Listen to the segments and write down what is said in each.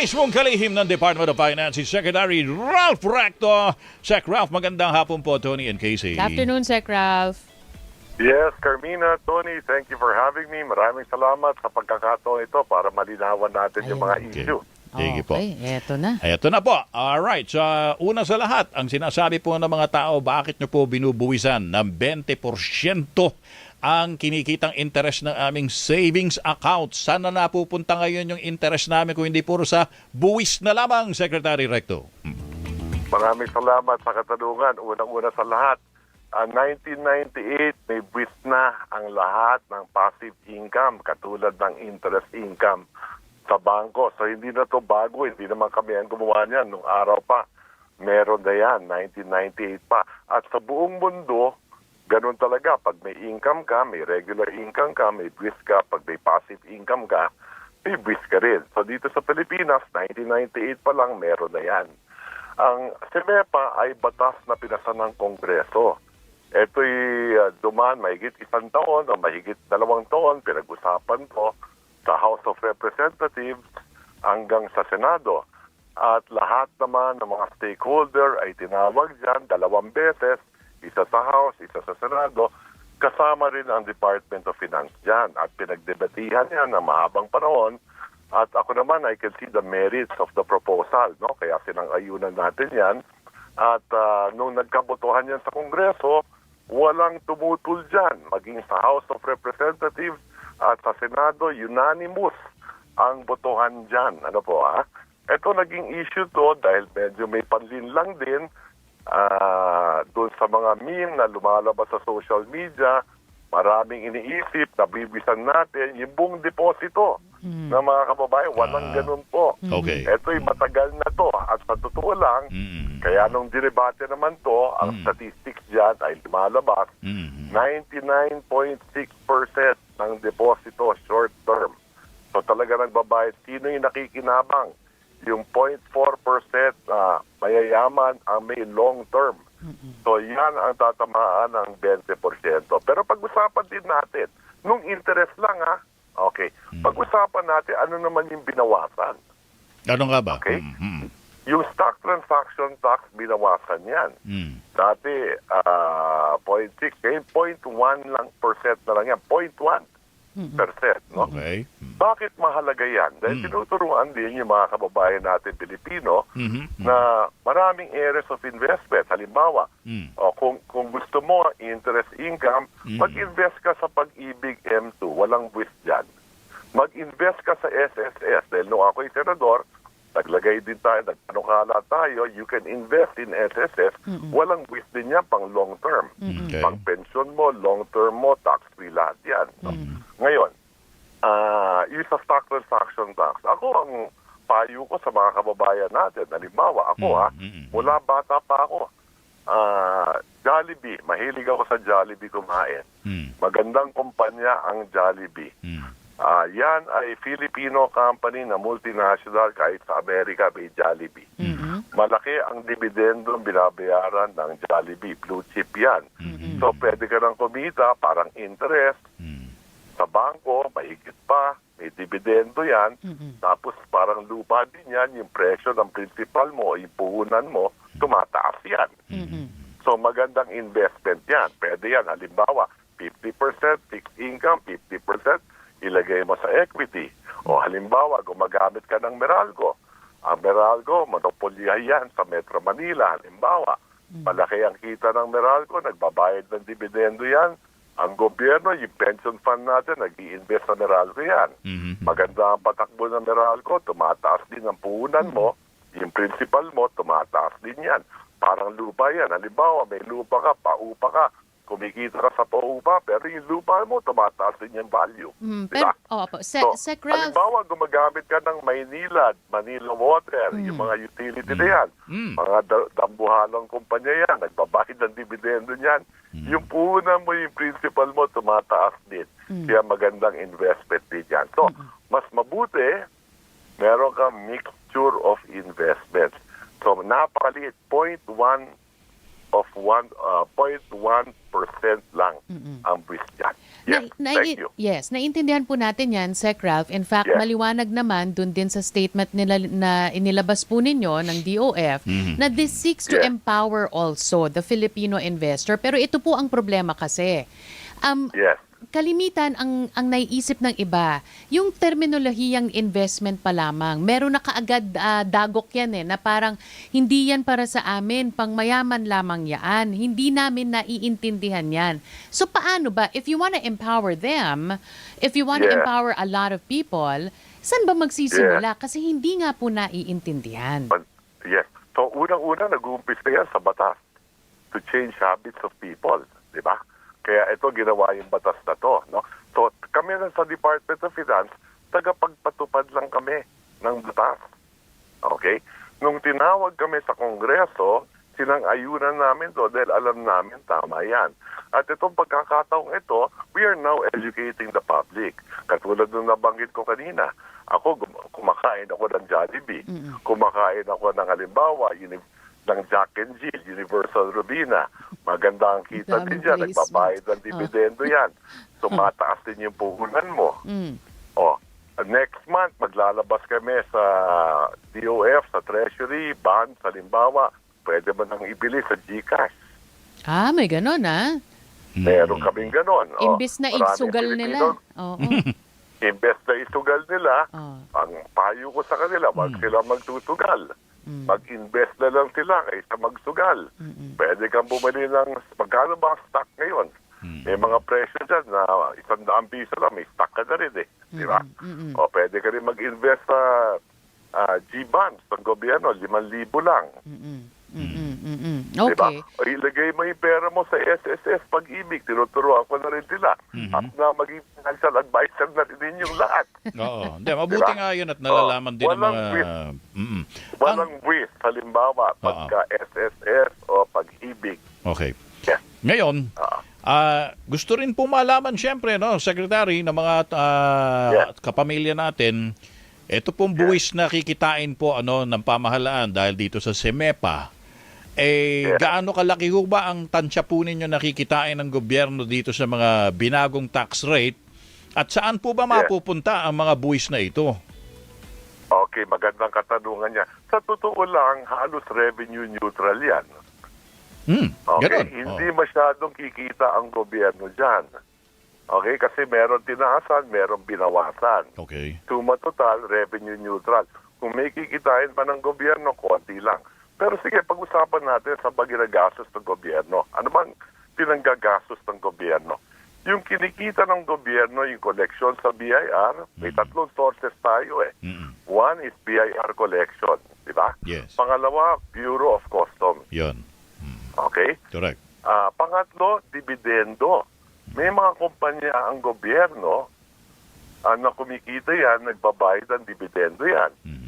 mismong kalihim ng Department of Finance, si Secretary Ralph Recto. Sec Ralph, magandang hapon po, Tony and Casey. Good afternoon, Sec Ralph. Yes, Carmina, Tony, thank you for having me. Maraming salamat sa pagkakataon ito para malinawan natin yung mga Ayun. Okay. issue. Sige po. Okay, eto na. Ito na po. Alright. So, una sa lahat, ang sinasabi po ng mga tao, bakit nyo po binubuwisan ng 20% ang kinikitang interest ng aming savings account? Saan na napupunta ngayon yung interest namin kung hindi puro sa buwis na lamang, Secretary Recto? Maraming salamat sa katanungan. Unang-una sa lahat, ah, 1998 may buwis na ang lahat ng passive income katulad ng interest income sa bangko. So hindi na to bago, hindi naman kami ang gumawa niyan nung araw pa. Meron na yan, 1998 pa. At sa buong mundo, ganun talaga. Pag may income ka, may regular income ka, may buwis ka. Pag may passive income ka, may buwis ka rin. So dito sa Pilipinas, 1998 pa lang, meron na yan. Ang SEMEPA ay batas na pinasa ng Kongreso. Ito'y uh, duman mahigit isang taon o mahigit dalawang taon, pinag-usapan to sa House of Representatives hanggang sa Senado. At lahat naman ng mga stakeholder ay tinawag dyan dalawang beses, isa sa House, isa sa Senado, kasama rin ang Department of Finance dyan. At pinagdebatihan yan ng mahabang panahon at ako naman, I can see the merits of the proposal, no? Kaya sinang-ayunan natin yan. At ah, nung nagkabotohan yan sa Kongreso, walang tumutol dyan. Maging sa House of Representatives at sa Senado, unanimous ang botohan dyan. Ano po, ha? Ito naging issue to dahil medyo may panlinlang din ah doon sa mga meme na lumalabas sa social media, maraming iniisip, nabibisan natin, yung buong deposito ng mga kababayan, walang Ah. ganun po. Okay. Ito'y matagal na to at sa totoo lang, Mm. kaya nung dinebate naman to, ang Mm. statistics dyan ay lumalabas, Mm. 99.6% ng deposito short term. So talaga nagbabayad, sino yung nakikinabang? Yung 0.4% na mayayaman ang may long term. So yan ang tatamaan ng 20%. Pero pag-usapan din natin, nung interest lang ha, okay, pag-usapan natin ano naman yung binawasan. Ano nga ba? Okay. Mm. Yung stock transaction tax, binawasan yan. Mm. Dati, ah 0.6, ngayon 0.1 lang percent na lang yan. 0.1 percent, no? Okay. Bakit mahalaga yan? Dahil Mm. tinuturuan din yung mga kababayan natin Pilipino Mhm. na maraming areas of investment. Halimbawa, Mm. o kung, kung gusto mo interest income, Mm. mag-invest ka sa pag-ibig M2. Walang buwis dyan. Mag-invest ka sa SSS. Dahil nung ako'y senador, naglagay din tayo, nagpanukala tayo, you can invest in SSS. Walang buwis din yan pang long term. Okay. Pang pension mo, long term mo, tax-free lahat yan. no? Yung sa stock transaction tax, ako ang payo ko sa mga kababayan natin. Halimbawa, ako Mm, ha, mm, mm. mula bata pa ako, ah Jollibee, mahilig ako sa Jollibee kumain. Mm. Magandang kumpanya ang Jollibee. Mm. Ah, yan ay Filipino company na multinational kahit sa Amerika may Jollibee. Mhm. Malaki ang dividendo binabayaran ng Jollibee. Blue chip yan. Mhm. So pwede ka nang kumita, parang interest, Mm. sa bangko, mahigit pa, may dividendo yan. Mhm. Tapos parang lupa din yan, yung presyo ng principal mo, yung puhunan mo, tumataas yan. Mhm. So magandang investment yan. Pwede yan. Halimbawa, 50% fixed income, 50% ilagay mo sa equity. O halimbawa, gumagamit ka ng Meralco. Ang Meralco, monopolya yan sa Metro Manila. Halimbawa, malaki ang kita ng Meralco, nagbabayad ng dividendo yan. Ang gobyerno, yung pension fund natin, nag invest sa Meralco yan. Mhm. Maganda ang patakbo ng Meralco, tumataas din ang puhunan mo, yung principal mo, tumataas din yan. Parang lupa yan. Halimbawa, may lupa ka, paupa ka, kumikita ka sa paupa, pero yung lupa mo, tumataas din yung value. Mm, Di pero, ba? oh, po. Se- So, Sec Ralph, halimbawa, gumagamit ka ng Maynila, Manila Water, yung mga utility na yan, Mm. mga da- dambuhalang kumpanya yan, nagbabayad ng dividendo niyan. Yung puhunan mo, yung principal mo, tumataas din. Kaya magandang investment din yan. So, mas mabuti, meron kang mixture of investments. So, napakaliit, 0.1 of one, uh, 0.1% lang ang buwis dyan. Yes, Na- thank nai- you. Yes, naiintindihan po natin yan, Sec Ralph. In fact, Yes. maliwanag naman dun din sa statement nila na inilabas po ninyo ng DOF na this seeks to Yes. empower also the Filipino investor. Pero ito po ang problema kasi. Um, Yes. Kalimitan ang ang naiisip ng iba, yung terminolohiyang investment pa lamang. Meron na kaagad ah, dagok yan eh, na parang hindi yan para sa amin, pang mayaman lamang yan. Hindi namin naiintindihan yan. So paano ba, if you want to empower them, if you want to Yeah. empower a lot of people, saan ba magsisimula? Kasi hindi nga po naiintindihan. But, yes. So, unang-una, nag-uumpisa yan sa batas to change habits of people. Di ba? Kaya ito, ginawa yung batas na to. No? So, kami lang sa Department of Finance, tagapagpatupad lang kami ng batas. Okay? Nung tinawag kami sa Kongreso, sinang-ayunan namin to dahil alam namin tama yan. At itong pagkakataong ito, we are now educating the public. Katulad nung nabanggit ko kanina, ako kumakain ako ng Jollibee. Kumakain ako ng halimbawa, ng Jack and Jill, Universal Rubina. Maganda ang kita Daming din dyan. placement. Nagbabayad ng dividendo yan. So mataas din yung puhunan mo. Mm. Oh, next month maglalabas kami sa DOF, sa Treasury, bond, sa limbawa, pwede mo nang ibili sa GCash. Ah, may ganon ah. Meron kaming ganon. Oh, Imbis na maraming Pilipino, nila. Oo. Imbes na isugal nila, Oo. ang payo ko sa kanila, wag sila magtutugal. Mm. Mag-invest na lang sila kaysa magsugal. Pwede kang bumili ng, magkano ba ang stock ngayon? May mga presyo dyan na isang daang piso lang, may stock ka na rin eh. Di ba? O pwede ka rin mag-invest sa ah, G-bonds ng gobyerno, 5,000 lang. Mm-mm. Mm-mm. Mm-mm. Di ba? Okay. O ilagay mo yung pera mo sa SSS pag-ibig. Tinuturuan ko na rin sila. At na maging financial advisor na rin ninyong lahat. Oo. Hindi, mabuti Diba? nga yun at nalalaman Oh, din ng walang mga... risk. Mm-mm. Walang risk. Halimbawa, pagka SSS o pag-ibig. Okay. Yes. Ngayon, Ah. ah, gusto rin po malaman siyempre, no, Secretary, ng mga ah, Yeah. kapamilya natin, ito pong buwis na kikitain po ano, ng pamahalaan dahil dito sa SEMEPA, eh, Yeah. gaano kalaki ho ba ang tansya po ninyo nakikitain ng gobyerno dito sa mga binagong tax rate? At saan po ba Yeah. mapupunta ang mga buwis na ito? Okay, magandang katanungan niya. Sa totoo lang, halos revenue neutral yan. Hmm, Okay, ganon. hindi Oh. masyadong kikita ang gobyerno dyan. Okay, kasi meron tinaasan, meron binawasan. Okay. Suma total, revenue neutral. Kung may kikitain pa ng gobyerno, konti lang. Pero sige, pag-usapan natin sa ba ginagastos ng gobyerno. Ano bang pinanggagastos ng gobyerno? Yung kinikita ng gobyerno, yung collection sa BIR, may tatlong sources tayo eh. One is BIR collection, di ba? Yes. Pangalawa, Bureau of Customs. Yon. Okay? Correct. Ah, pangatlo, dividendo. May mga kumpanya ang gobyerno ah, na kumikita yan, nagbabayad ng dividendo yan Mhm.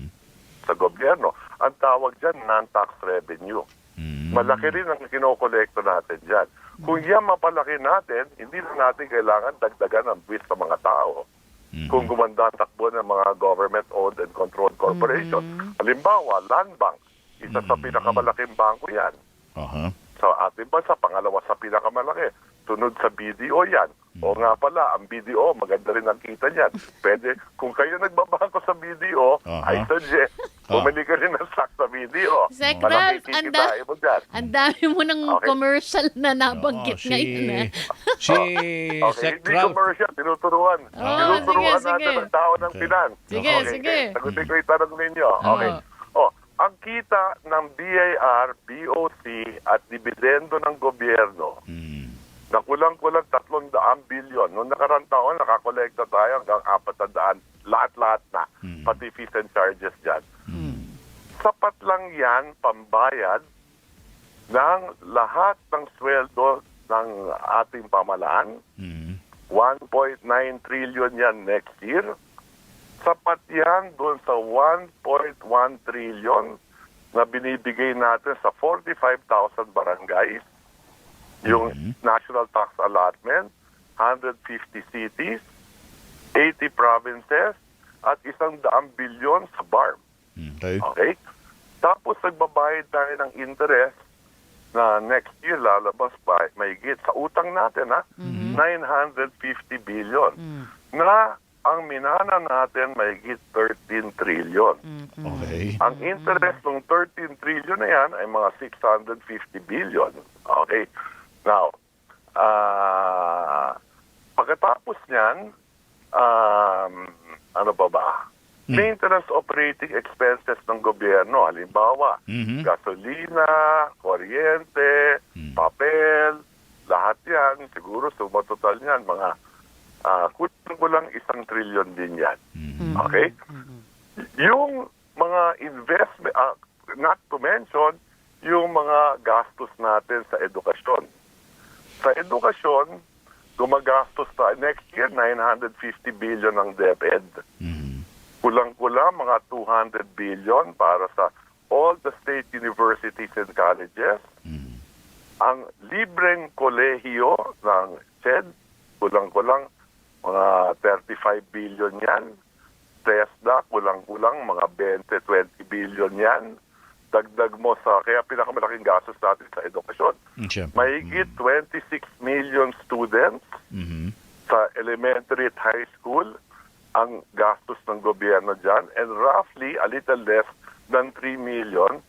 Sa gobyerno. Ang tawag dyan, non-tax revenue. Mhm. Malaki rin ang kinokolekto natin dyan. Kung yan mapalaki natin, hindi na natin kailangan dagdagan ang buwis sa mga tao. Mhm. Kung gumanda takbo ng mga government-owned and controlled corporation. Halimbawa, Land Bank, isa sa pinakamalaking bangko yan. Aha. sa ating bansa, pangalawa sa pinakamalaki. Sunod sa BDO yan. O nga pala, ang BDO, maganda rin ang kita niyan. Pwede, kung kayo nagbabangko sa BDO, Aha. I suggest. Bumili ka rin ng stock sa BDO. Sec Malaki Ralph, ang. Ang dami mo ng Okay. commercial na nabanggit Oo, ngayon. ah. si Okay, Sec hindi Ralph. commercial, tinuturuan. Oo, tinuturuan sige, natin sige. ang tao ng Okay. Sige, okay, sige. Okay. Sagutin ko yung tanong ninyo. Okay. Oo. Oh, ang kita ng BIR, BOC at dividendo ng gobyerno Mm. Na kulang-kulang tatlong daang bilyon. Noong nakarang taon, nakakolekta tayo hanggang apat na daan, lahat-lahat na, Hmm. pati fees and charges dyan. Hmm. Sapat lang yan, pambayad, ng lahat ng sweldo ng ating pamalaan. Mm. 1.9 trillion yan next year. Sapat yan doon sa 1.1 trillion na binibigay natin sa 45,000 barangays. Yung national tax allotment, 150 cities, 80 provinces, at isang daang bilyon sa BARM. Okay. Okay? Tapos nagbabayad tayo ng interest na next year lalabas pa mahigit sa utang natin ha, 950 billion. Na ang minana natin mahigit 13 trillion. Okay. Ang interest ng 13 trillion na yan ay mga 650 billion. Okay? Now, ah pagkatapos niyan, um, ano ba ba? Maintenance operating expenses ng gobyerno. Halimbawa, Mhm. gasolina, kuryente, papel, lahat yan. Siguro sumatotal niyan, mga uh, kulang isang trilyon din yan. Okay? Yung mga investment, ah, not to mention, yung mga gastos natin sa edukasyon. Sa edukasyon, gumagastos tayo next year 950 billion ang DepEd. Mhm. Kulang-kulang mga 200 billion para sa all the state universities and colleges. Mhm. Ang libreng kolehiyo ng CHED, kulang-kulang mga 35 billion yan. TESDA, kulang-kulang mga 20-20 billion yan. Dagdag mo sa, kaya pinakamalaking gastos natin sa edukasyon. Mm, Siyempre. Mahigit 26 million students Mhm. sa elementary at high school ang gastos ng gobyerno dyan and roughly a little less than 3 million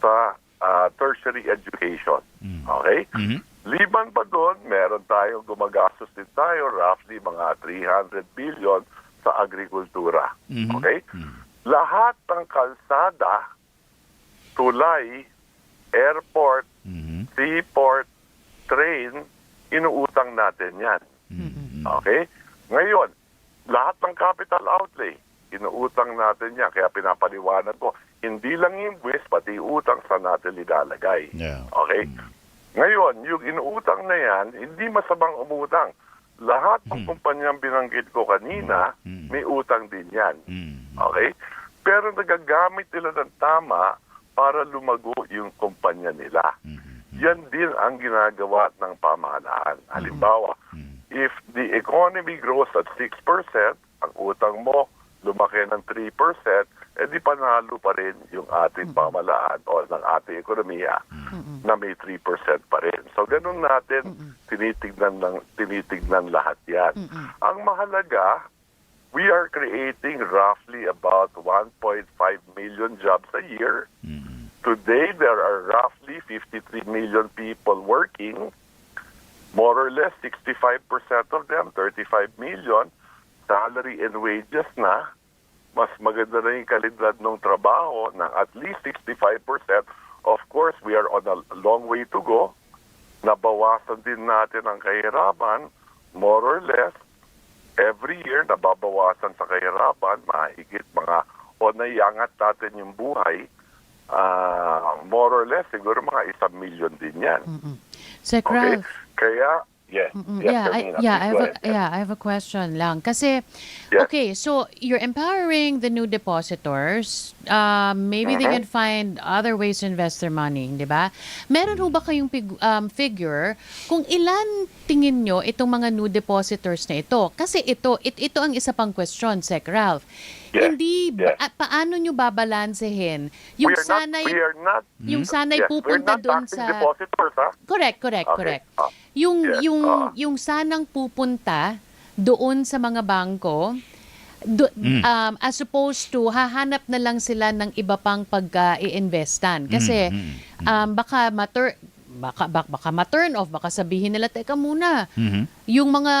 sa ah, tertiary education. Okay? Mhm. Liban pa doon, meron tayong gumagastos din tayo roughly mga 300 billion sa agrikultura. Mhm. Okay? Lahat ng kalsada, tulay, airport, Mhm. seaport, train, inuutang natin yan. Mhm. Okay? Ngayon, lahat ng capital outlay, inuutang natin yan. Kaya pinapaliwanag ko, hindi lang yung buwis, pati utang sa natin ilalagay. Yeah. Okay? Ngayon, yung inuutang na yan, hindi masamang umutang. Lahat ng kumpanyang binanggit ko kanina, Mm. may utang din yan. Mhm. Okay? Pero nagagamit nila ng tama para lumago yung kumpanya nila. Mhm. Yan din ang ginagawa ng pamahalaan. Halimbawa, if the economy grows at 6%, ang utang mo lumaki ng 3%, edi panalo pa rin yung ating pamahalaan o ng ating ekonomiya na may 3% pa rin. So ganun natin tinitignan ng tinitignan lahat 'yan. Ang mahalaga, we are creating roughly about 1.5 million jobs a year. Mhm. Today, there are roughly 53 million people working. More or less, 65% of them, 35 million, salary and wages na. Mas maganda na yung kalidad ng trabaho ng at least 65%. Of course, we are on a long way to go. Nabawasan din natin ang kahirapan, more or less, every year nababawasan sa kahirapan, mahigit mga o naiangat natin yung buhay, ah, more or less, siguro mga isang milyon din yan. Sec Okay? Ralph, Kaya, yes, yeah, I, yeah, please I have go a, ahead. yeah, I have a question lang. Kasi, Yes. okay, so you're empowering the new depositors. Um, maybe they Mm-hmm. can find other ways to invest their money, di ba? Meron ho ba kayong pig- um, figure kung ilan tingin nyo itong mga new depositors na ito? Kasi ito, it, ito ang isa pang question, Sec Ralph. Yes, Hindi, ba- ah, paano nyo babalansehin yung we are sanay, not, we are not, yung sanay yes, pupunta not doon taxing sa... depositors, ha? Correct, correct, Okay. correct. Ah. Yung Yes, yung ah. yung sanang pupunta doon sa mga bangko do, um, as opposed to hahanap na lang sila ng iba pang pag-i-investan kasi um, baka matur baka, baka, baka ma-turn off, baka sabihin nila, teka muna, Mhm. yung mga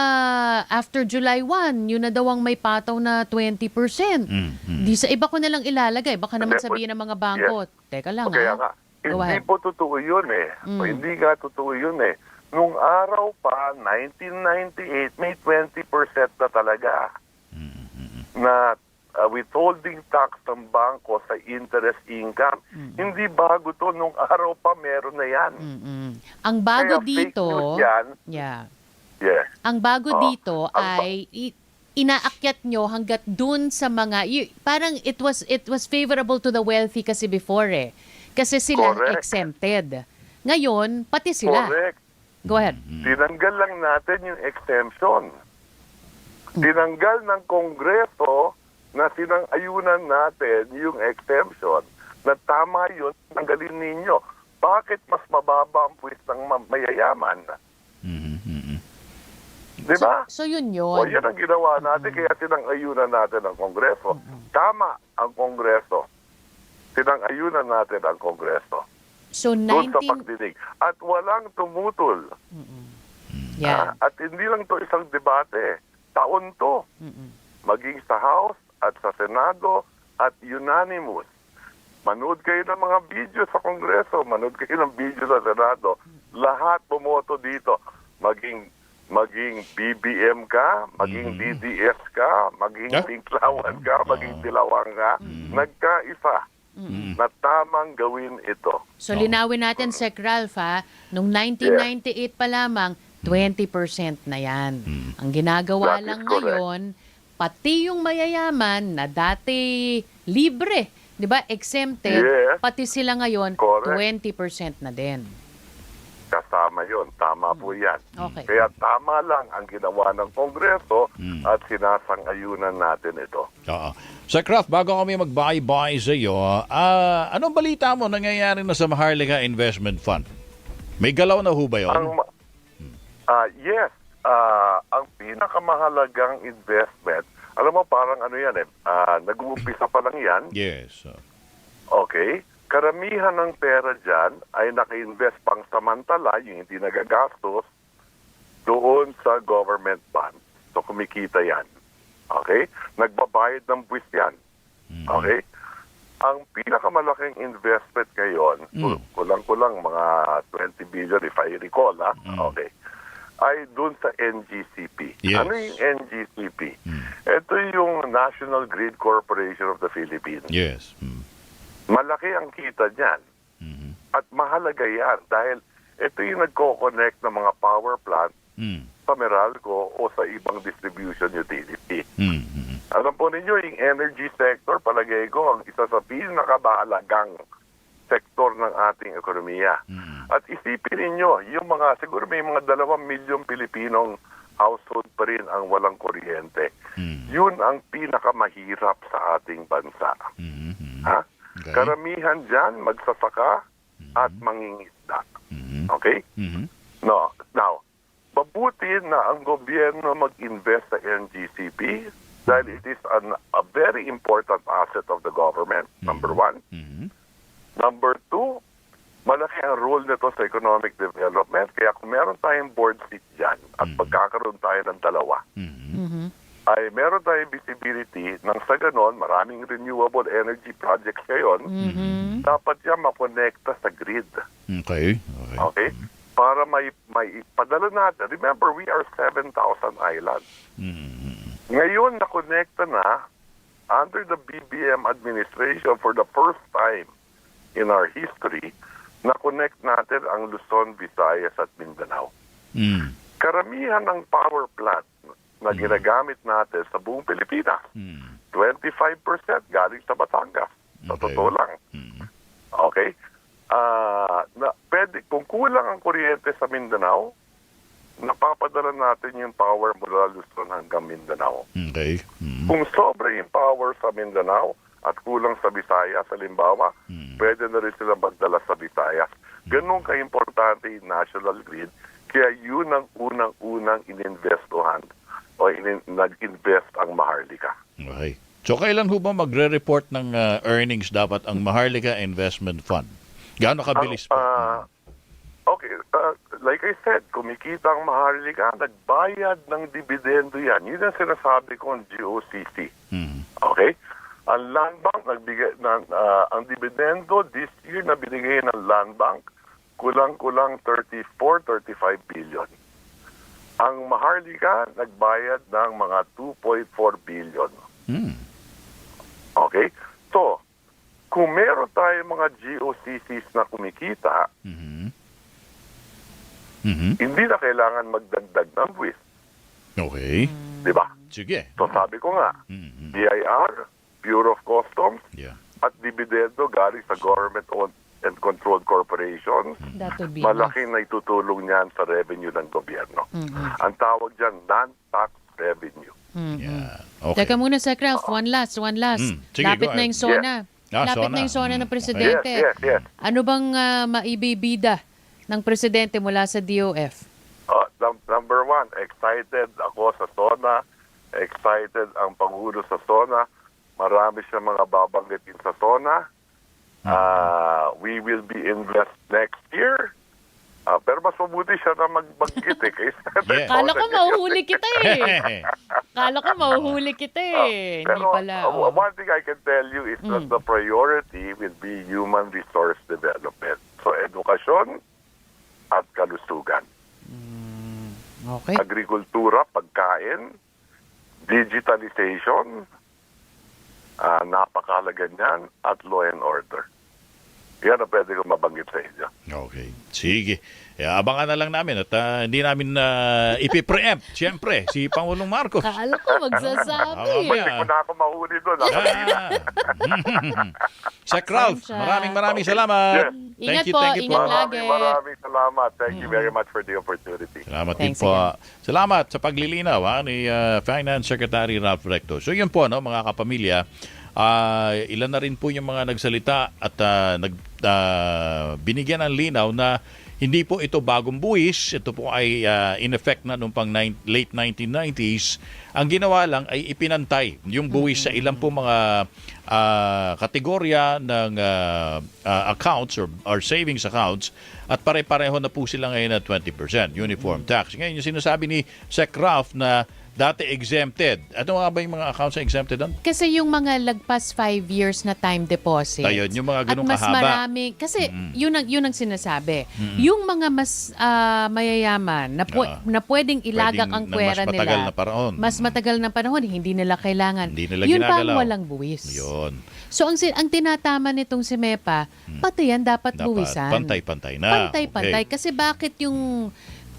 after July 1, yun na daw ang may pataw na 20%. Mhm. Di sa iba ko na lang ilalagay, baka naman sabihin ng mga bangko, teka lang Kaya ha. nga, Go hindi po totoo yun eh. Mm. Hindi nga totoo yun eh. Nung araw pa, 1998, may 20% na talaga na uh, withholding tax ng bangko sa interest income. Hindi bago to. Nung araw pa, meron na yan. Mm-mm. Ang bago Kaya fake dito, news yan. yeah. Yes. Ang bago Oh, dito ang ba- ay inaakyat nyo hanggat dun sa mga y- parang it was it was favorable to the wealthy kasi before eh. Kasi sila exempted. Ngayon, pati sila. Correct. Go ahead. Tinanggal lang natin yung exemption. Tinanggal ng Kongreso na sinang-ayunan natin yung exemption na tama yun, tanggalin ninyo. bakit mas mababa ang buwis ng ma- mayayaman? Mhm, mhm. Di ba? So, so yun O yun. yan ang ginawa natin, kaya tinang-ayunan natin ang Kongreso. Tama ang Kongreso. Tinang-ayunan natin ang Kongreso. So Doon sa 19... pagdinig. At walang tumutol. Yeah. Ah, at hindi lang to isang debate. Taon to. Mm-mm. Maging sa House at sa Senado at unanimous. Manood kayo ng mga video sa Kongreso, manood kayo ng video sa Senado. Lahat bumoto dito. Maging maging BBM ka, maging DDS ka, maging Yeah. Pinklawan ka, maging Dilawang ka, nagkaisa na tamang gawin ito. So linawin natin, Sec Ralph, ha? Nung 1998 pa lamang, 20% na yan. Ang ginagawa That is lang correct. ngayon, pati yung mayayaman na dati libre, di ba, exempted, Yes. pati sila ngayon, Correct. 20% na din. Kasama yon, tama po yan. Okay. Kaya tama lang ang ginawa ng Kongreso Mm. at sinasang-ayunan natin ito. Oo. Sa Kraft, bago kami mag-bye-bye sa iyo, ah, anong balita mo nangyayari na sa Maharlika Investment Fund? May galaw na ho ba yun? Ang ah, yes, ah, ang pinakamahalagang investment, alam mo parang ano yan eh, ah, nag-uumpisa pa lang yan, Yes. okay? Karamihan ng pera dyan ay naka-invest pang samantala, yung hindi nagagastos, doon sa government bond. So kumikita yan. Okay? Nagbabayad ng buwis yan. Okay? Ang pinakamalaking investment ngayon, Mm. kulang-kulang mga 20 billion if I recall, ha? Mm. okay, ay doon sa NGCP. Yes. Ano yung NGCP? Mm. Ito yung National Grid Corporation of the Philippines. Yes. Mm. Malaki ang kita niyan. Mhm. At mahalaga yan dahil ito yung nagko-connect ng mga power plant Mm. sa Meralco o sa ibang distribution utility. Mm. Mhm. Alam po ninyo, yung energy sector, palagay ko, ang isa sa pinakamahalagang sektor ng ating ekonomiya. Mm. At isipin ninyo, yung mga, siguro may mga dalawang milyong Pilipinong household pa rin ang walang kuryente. Mm. Yun ang pinakamahirap sa ating bansa. Mhm. Ha? Okay. Karamihan dyan, magsasaka at mangingisda. Mhm. Okay? Mhm. No. Now, mabuti na ang gobyerno mag-invest sa NGCP dahil it is an, a very important asset of the government, number one. Mhm. Number two, malaki ang role nito sa economic development. Kaya kung meron tayong board seat dyan at pagkakaroon tayo ng dalawa, Mhm. Ay meron tayong visibility nang sa ganon, maraming renewable energy projects ngayon, Mhm. dapat yan makonekta sa grid. Okay. Okay. Okay? Para may, may padala natin. Remember, we are 7,000 islands. Mhm. Ngayon, nakonekta na under the BBM administration for the first time in our history, na-connect natin ang Luzon, Visayas at Mindanao. Mm. Karamihan ng power plant na ginagamit natin sa buong Pilipinas, Mm. 25% galing sa Batangas. Sa Okay. totoo lang. Mm. Okay? Ah, na pwede kung kulang ang kuryente sa Mindanao, napapadala natin yung power mula Luzon hanggang Mindanao. Okay. Mm. Kung sobra yung power sa Mindanao at kulang sa Visayas, halimbawa, Mm. pwede na rin sila magdala sa Visayas. Ganun ka-importante yung national grid. Kaya yun ang unang-unang ininvestuhan o in- nag-invest ang Maharlika. Okay. So kailan ho ba magre-report ng uh, earnings dapat ang Maharlika Investment Fund? Gaano kabilis Ang, po? ah, okay, ah, like I said, kumikita ang Maharlika, nagbayad ng dividendo yan. Yun ang sinasabi ko ng GOCC. Mhm. Okay? Ang land bank, nagbigay, na, ah, ang dividendo this year na binigay ng land bank, kulang-kulang 34, 35 billion. Ang Maharlika, nagbayad ng mga 2.4 billion. Mm. Okay? So, kung meron tayong mga GOCCs na kumikita, Mhm. Mhm. hindi na kailangan magdagdag ng buwis. Okay. Di ba? Sige. So sabi ko nga, Mhm. BIR, Bureau of Customs, Yeah. at dividendo galing sa government-owned and controlled corporations, be malaking na itutulong niyan sa revenue ng gobyerno. Mhm. Ang tawag dyan, non-tax revenue. Mhm. Yeah. Okay. Teka muna, Sec Ralph. One last, one last. Mm. Sige, Lapit na yung SONA. Ah, Lapit SONA. na yung SONA Mm, ng presidente. Yes, yes, yes. Ano bang ah, maibibida ng presidente mula sa DOF? Oh, num- number one, excited ako sa SONA. Excited ang Pangulo sa SONA. Marami siya mga babanggitin sa SONA. Ah, we will be invest next year. Ah, pero mas mabuti siya na magbanggit eh. Kaysa Yes. Kala ko mahuhuli kita eh. Kala ko mahuhuli kita Ah, eh. Hindi pero pala. uh, oh. one thing I can tell you is that Mm. the priority will be human resource development. So edukasyon at kalusugan. Okay. agrikultura, pagkain, digitalization, ah napakalaga niyan, at law and order. Yan ang pwede kong mabanggit sa inyo. Okay. Sige. Eh, abangan na lang namin at ah, hindi namin na ipipreempt, siyempre, si Pangulong Marcos. Kala ko magsasabi. Ah, Pwede ko na ako mahuli doon. Ah. Sa Ralph, Pasensya. maraming maraming salamat. Yes. Ingat Thank you, po, thank you po. ingat lagi. Maraming maraming salamat. Thank you very much for the opportunity. Salamat Thanks din po. Salamat sa paglilinaw ha, ni ah, Finance Secretary Ralph Recto. So yun po, no, mga kapamilya, ah, ilan na rin po yung mga nagsalita at ah, nag, ah, binigyan ng linaw na hindi po ito bagong buwis. Ito po ay ah, in effect na noong pang nine- late 1990s. Ang ginawa lang ay ipinantay yung buwis sa ilang po mga ah, kategorya ng ah, ah, accounts or, or savings accounts at pare-pareho na po sila ngayon na 20% uniform tax. Ngayon yung sinasabi ni Sec Ralph na dati exempted. Ano nga ba yung mga accounts na exempted doon? Kasi yung mga lagpas five years na time deposit. Ayun, yung mga ganung At mas kahaba. marami. Kasi yun, ang, yun ang sinasabi. Yung mga mas ah, mayayaman na, pwe- Ah. na pwedeng ilagak Pwedeng ang ng pwera mas matagal nila. na panahon. Mas matagal na panahon, hindi nila kailangan. Hindi nila yun pa ang ginagalaw. walang buwis. Yun. So ang, ang tinatama nitong si Mepa, pati yan dapat, Dapat buwisan. pantay-pantay na. Pantay-pantay. Okay. Kasi bakit yung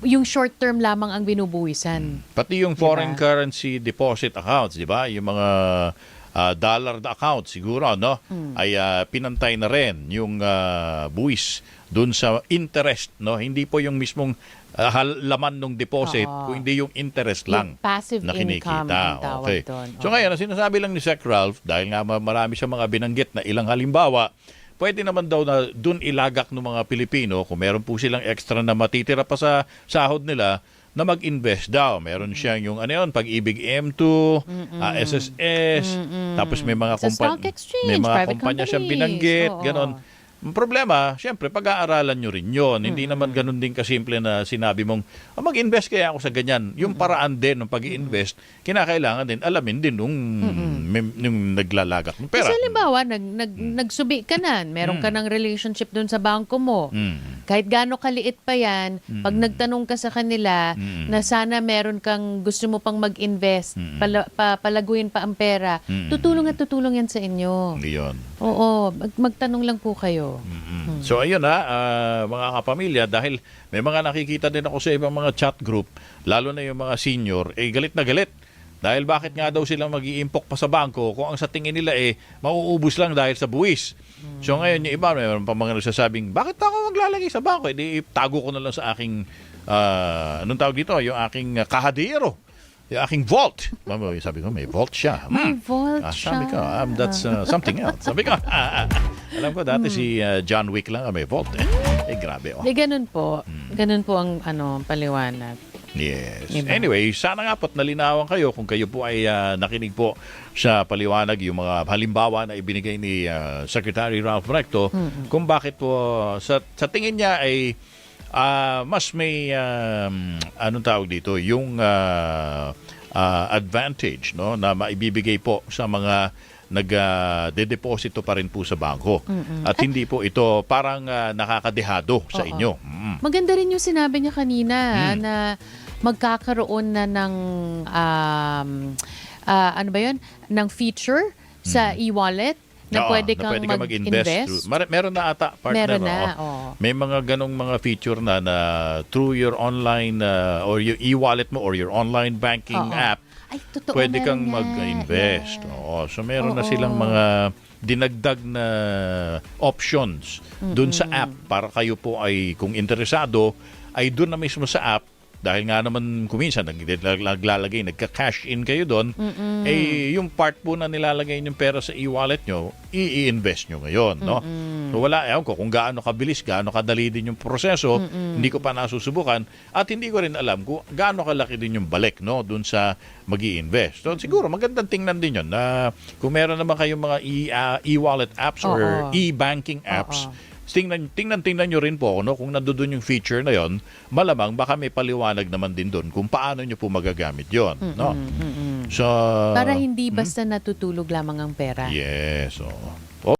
yung short term lamang ang binubuwisan? Pati yung Diba? foreign currency deposit accounts, di ba? Yung mga ah, dollar account siguro, no? Hmm. Ay ah, pinantay na rin yung ah, buwis dun sa interest, no? Hindi po yung mismong hal- laman ng deposit, Oo. kundi yung interest lang Yung passive na kinikita. Okay. doon. So ngayon, sinasabi lang ni Sec Ralph, dahil nga ma- marami siya mga binanggit na ilang halimbawa, pwede naman daw na dun ilagak ng mga Pilipino kung meron po silang extra na matitira pa sa sahod nila na mag-invest daw. Meron siyang yung ano yun, pag-ibig M2, ah, SSS, tapos may mga Sa kumpan- stock exchange, may mga kumpanya siyang companies. binanggit, Oo. ganon. Ang problema, siyempre, pag-aaralan nyo rin yon. Hindi naman ganun din kasimple na sinabi mong, "Ah, mag-invest kaya ako sa ganyan. Yung paraan din ng pag invest kinakailangan din, alamin din nung, may- nung naglalagak ng pera. Kasi halimbawa, nag, nag, nagsubi ka na, meron ka ng relationship dun sa bangko mo. Mm. Kahit gaano kaliit pa yan, pag nagtanong ka sa kanila Mm. na sana meron kang gusto mo pang mag-invest, pala, pa, palaguin pa ang pera, Mm. tutulong at tutulong yan sa inyo. Yun. Oo, mag, magtanong lang po kayo. Mm. So ayun na, ah, mga kapamilya, dahil may mga nakikita din ako sa ibang mga chat group, lalo na yung mga senior, eh galit na galit. Dahil bakit nga daw sila mag iimpok pa sa bangko kung ang sa tingin nila eh mauubos lang dahil sa buwis. So ngayon yung iba, mayroon pa mga nagsasabing, bakit ako maglalagay sa bangko? Eh di tago ko na lang sa aking, ah, anong tawag dito, yung aking ah, kahadero. Yung aking vault. Sabi ko, may vault siya. May vault Ah, siya. sabi ko, um, that's uh, something else. Sabi ko, ah, ah, alam ko dati si uh, John Wick lang ang may vault. Eh, eh grabe. Oh. Di ganun po. Hmm. Ganun po ang ano, paliwanag. Yes. Diba? Anyway, sana nga po't nalinawan kayo kung kayo po ay ah, nakinig po sa paliwanag yung mga halimbawa na ibinigay ni ah, Secretary Ralph Recto kung bakit po sa, sa tingin niya ay ah, mas may um, anong tawag dito yung ah, ah, advantage no na maibibigay po sa mga nag-deposito pa rin po sa bangko. At hindi po ito parang ah, nakakadehado sa Oo. inyo. Mm. Maganda rin yung sinabi niya kanina Hmm. na magkakaroon na ng um, ah, ano ba yun? ng feature sa e-wallet na. Oo, pwede kang ka mag-invest. through- Mar- meron na ata, partner. Meron na, oo. oo. May mga ganong mga feature na na through your online uh, or your e-wallet mo or your online banking Oo. app, Ay, totoo pwede meron kang yan. mag-invest. Yeah. Oo. So meron na Oo. silang mga dinagdag na options dun sa app para kayo po ay kung interesado ay dun na mismo sa app dahil nga naman kuminsan nag- naglalagay, nagka-cash in kayo doon, eh yung part po na nilalagay yung pera sa e-wallet nyo, i-invest nyo ngayon, no? So wala, ewan ko kung gaano kabilis, gaano kadali din yung proseso, hindi ko pa nasusubukan at hindi ko rin alam kung gaano kalaki din yung balik, no, dun sa mag invest So siguro magandang tingnan din yun na kung meron naman kayong mga e, ah, e-wallet apps or Oo. e-banking apps, Oo. Tingnan tingnan tingnan nyo rin po no kung nandoon yung feature na yon malamang baka may paliwanag naman din doon kung paano nyo po magagamit yon no so Para hindi basta natutulog lamang ang pera. yes oh.